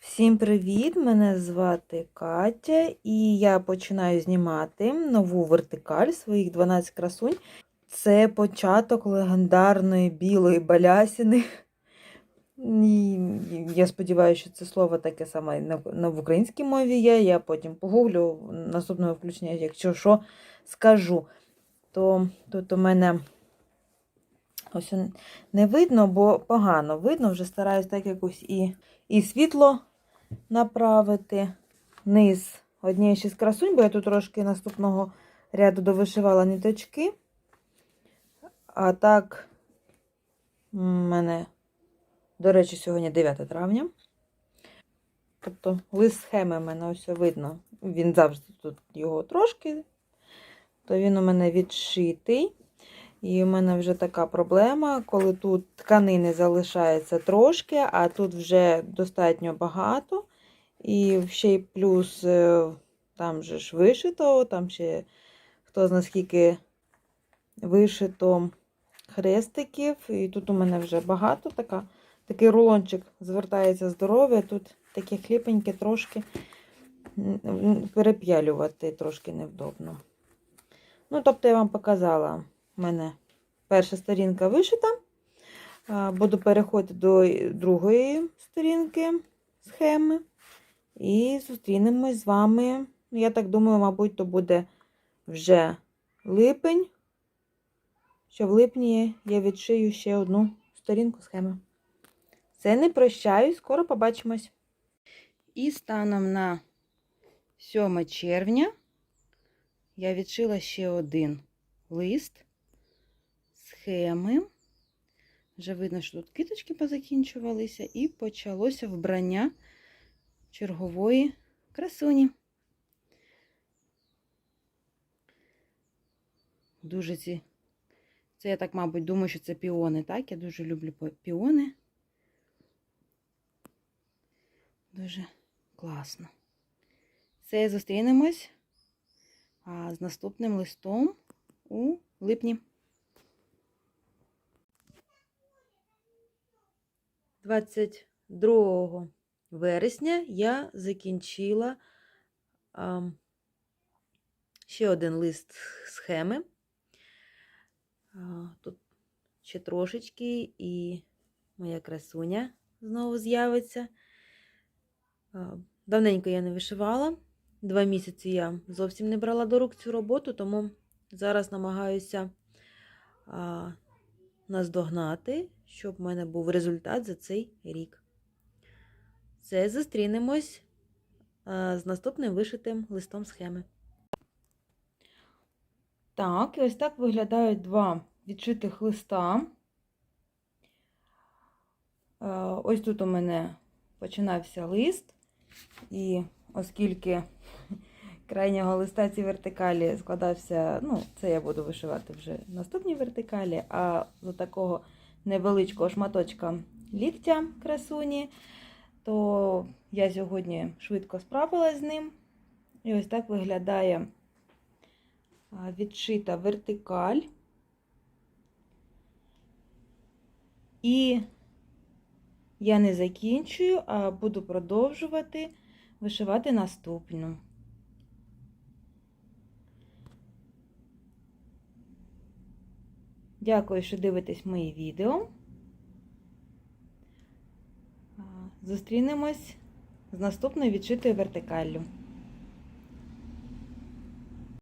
Всім привіт! Мене звати Катя, і я починаю знімати нову вертикаль своїх 12 красунь. Це початок легендарної білої балясіни. І я сподіваюся, що це слово таке саме на в українській мові є. Я потім погуглю наступного включення, якщо що скажу. То тут у мене ось не видно, бо погано видно. Вже стараюсь так якось і, і світло направити. Низ однієї ще з красунь, бо я тут трошки наступного ряду довишивала ниточки. А так, у мене, до речі, сьогодні 9 травня. Тобто лист схеми в мене ось видно. Він завжди тут його трошки, то він у мене відшитий. І у мене вже така проблема, коли тут тканини залишається трошки, а тут вже достатньо багато. І ще й плюс е, там же ж вишито, там ще хто знає скільки вишито хрестиків. І тут у мене вже багато така. Такий рулончик звертається здоров'я. Тут таке хліпеньке трошки переп'ялювати трошки невдобно. Ну, тобто, я вам показала, у мене перша сторінка вишита. Буду переходити до другої сторінки схеми. І зустрінемось з вами. Я так думаю, мабуть, то буде вже липень. Що в липні я відшию ще одну сторінку схеми. Це не прощаюсь, скоро побачимось. І станом на 7 червня я відшила ще один лист схеми. Вже видно, що тут киточки позакінчувалися, і почалося вбрання чергової красуні. Дуже ці. Це я так, мабуть, думаю, що це піони, так? Я дуже люблю піони. Дуже класно. Це зустрінемось з наступним листом у липні. 22 вересня я закінчила а, ще один лист схеми. А, тут ще трошечки, і моя красуня знову з'явиться. Давненько я не вишивала. Два місяці я зовсім не брала до рук цю роботу, тому зараз намагаюся а, наздогнати, щоб в мене був результат за цей рік. Це зустрінемось з наступним вишитим листом схеми. Так, і ось так виглядають два відшитих листа. Ось тут у мене починався лист, і оскільки крайнього листа ці вертикалі складався, ну, це я буду вишивати вже в наступній вертикалі, а з такого невеличкого шматочка ліктя красуні то я сьогодні швидко справилась з ним. І ось так виглядає відшита вертикаль. І я не закінчую, а буду продовжувати вишивати наступну. Дякую, що дивитесь мої відео. Зустрінемось з наступною відшитою вертикаллю.